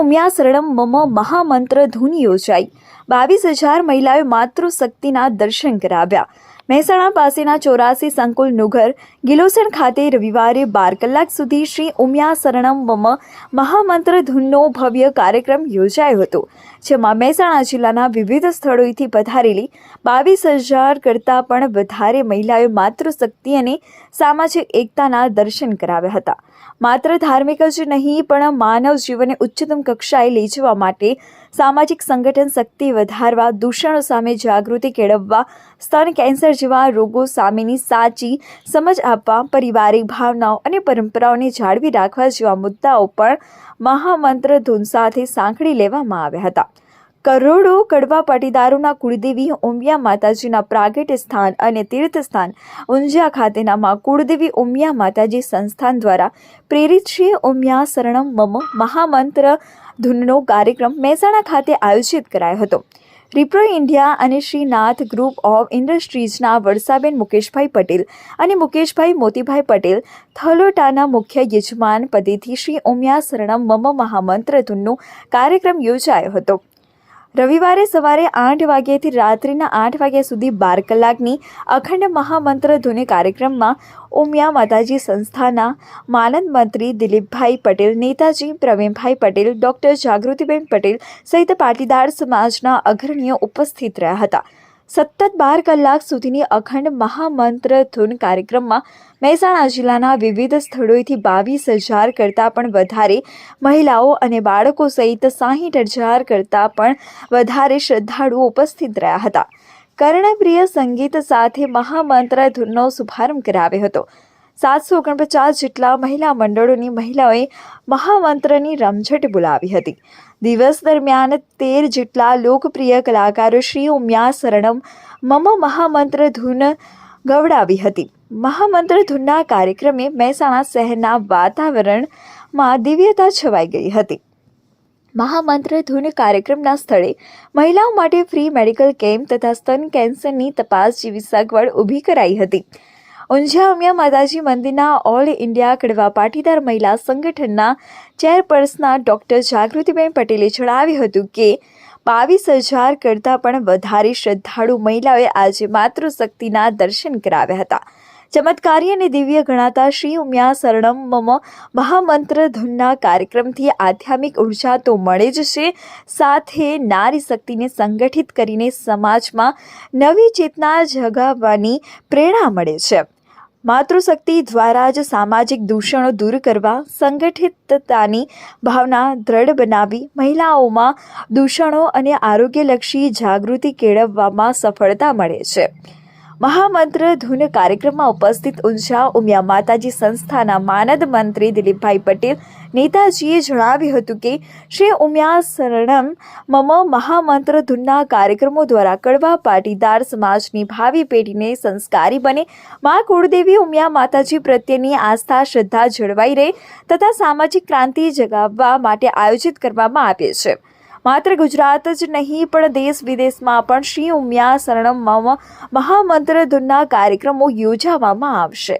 ઉમિયા શરણમ મમ મહામંત્ર ધૂન યોજાઈ. બાવીસ હજાર મહિલાઓએ માતૃશક્તિના દર્શન કરાવ્યા. મહેસાણા પાસેના ચોરાસી સંકુલ નુગર, ગિલોસણ ખાતે રવિવારે બાર કલાક સુધી શ્રી ઉમિયા શરણમ મમ મહામંત્ર ધૂનનો ભવ્ય કાર્યક્રમ યોજાયો હતો, જેમાં મહેસાણા જિલ્લાના વિવિધ સ્થળોએથી પધારેલી બાવીસ હજાર કરતાં પણ વધારે મહિલાઓએ માતૃશક્તિ અને સામાજિક એકતાના દર્શન કરાવ્યા હતા. માત્ર ધાર્મિક જ નહીં, પણ માનવ જીવનને ઉચ્ચતમ કક્ષાએ લઈ જવા માટે સામાજિક સંગઠન શક્તિ વધારવા, દૂષણો સામે જાગૃતિ કેળવવા, સ્તન કેન્સર જેવા રોગો સામેની સાચી સમજ આપવા, પારિવારિક ભાવનાઓ અને પરંપરાઓને જાળવી રાખવા જેવા મુદ્દાઓ પણ મહામંત્ર ધૂન સાથે સાંકળી લેવામાં આવ્યા હતા. કરોડો કડવા પાટીદારોના કુળદેવી ઉમિયા માતાજીના પ્રાગટ્ય સ્થાન અને તીર્થસ્થાન ઊંઝા ખાતેના માં કુળદેવી ઉમિયા માતાજી સંસ્થાન દ્વારા પ્રેરિત શ્રી ઉમિયા શરણમ મમ મહામંત્ર ધૂનનો કાર્યક્રમ મહેસાણા ખાતે આયોજિત કરાયો હતો. રિપ્રો ઇન્ડિયા અને શ્રીનાથ ગ્રુપ ઓફ ઇન્ડસ્ટ્રીઝના વર્ષાબેન મુકેશભાઈ પટેલ અને મુકેશભાઈ મોતીભાઈ પટેલ થલોટાના મુખ્ય યજમાન પદેથી શ્રી ઉમિયા શરણમ મમ મહામંત્ર ધૂનનો કાર્યક્રમ યોજાયો હતો. રવિવારે સવારે આઠ વાગ્યાથી રાત્રિના આઠ વાગ્યા સુધી બાર કલાકની અખંડ મહામંત્ર ધૂની કાર્યક્રમમાં ઉમિયા માતાજી સંસ્થાના માનદ મંત્રી દિલીપભાઈ પટેલ, નેતાજી પ્રવીણભાઈ પટેલ, ડૉક્ટર જાગૃતિબેન પટેલ સહિત પાટીદાર સમાજના અગ્રણીઓ ઉપસ્થિત રહ્યા હતા. સતત બાર કલાક સુધીની અખંડ મહામંત્ર ધૂન કાર્યક્રમમાં મહેસાણા જિલ્લાના વિવિધ સ્થળોએથી બાવીસ હજાર કરતાં પણ વધારે મહિલાઓ અને બાળકો સહિત સાહીઠ હજાર કરતાં પણ વધારે શ્રદ્ધાળુઓ ઉપસ્થિત રહ્યા હતા. કર્ણપ્રિય સંગીત સાથે મહામંત્ર ધૂનનો શુભારંભ કરાવ્યો હતો. સાતસો ઓગણપચાસ જેટલા મહિલા મંડળોની મહિલાઓએ મહામંત્રની રમઝટ બોલાવી હતી. દિવસ દરમિયાન તેર જેટલા લોકપ્રિય કલાકારો શ્રી ઉમિયા શરણમ મમ મહામંત્ર ધૂન ગવડાવી હતી. મહામંત્ર ધૂનના કાર્યક્રમે મહેસાણા શહેરના વાતાવરણમાં દિવ્યતા છવાઈ ગઈ હતી. મહામંત્ર ધૂન કાર્યક્રમના સ્થળે મહિલાઓ માટે ફ્રી મેડિકલ કેમ્પ તથા સ્તન કેન્સરની તપાસ જેવી સગવડ ઊભી કરાઈ હતી. ઊંઝા ઉમિયા માતાજી મંદિરના ઓલ ઇન્ડિયા કડવા પાટીદાર મહિલા સંગઠનના ચેરપર્સના ડૉક્ટર જાગૃતિબેન પટેલે જણાવ્યું હતું કે બાવીસ હજાર કરતાં પણ વધારે શ્રદ્ધાળુ મહિલાઓએ આજે માતૃશક્તિના દર્શન કરાવ્યા હતા. ચમત્કારી અને દિવ્ય ગણાતા શ્રી ઉમિયા શરણમ મહામંત્ર ધૂનના કાર્યક્રમથી આધ્યાત્મિક ઊર્જા તો મળે જ છે. સાથે નારી શક્તિને સંગઠિત કરીને સમાજમાં નવી ચેતના જગાવવાની પ્રેરણા મળે છે. માતૃશક્તિ દ્વારા જ સામાજિક દૂષણો દૂર કરવા સંગઠિતતાની ભાવના દ્રઢ બનાવી મહિલાઓમાં દૂષણો અને આરોગ્યલક્ષી જાગૃતિ કેળવવામાં સફળતા મળે છે. મહામંત્ર ધૂન કાર્યક્રમમાં ઉપસ્થિત ઊંઝા ઉમિયા માતાજી સંસ્થાના માનદ મંત્રી દિલીપભાઈ પટેલ નેતાજીએ જણાવ્યું હતું કે, શ્રી ઉમિયા શરણમ મમ મહામંત્ર ધૂનના કાર્યક્રમો દ્વારા કડવા પાટીદાર સમાજની ભાવિ પેઢીને સંસ્કારી બને. મા કુળદેવી ઉમિયા માતાજી પ્રત્યેની આસ્થા, શ્રદ્ધા જળવાઈ રહે તથા સામાજિક ક્રાંતિ જગાવવા માટે આયોજિત કરવામાં આવે છે. માત્ર ગુજરાત જ નહીં, પણ દેશ વિદેશમાં પણ શ્રી ઉમિયા શરણમમાં મહામંત્ર ધૂનના કાર્યક્રમો યોજાવામાં આવશે.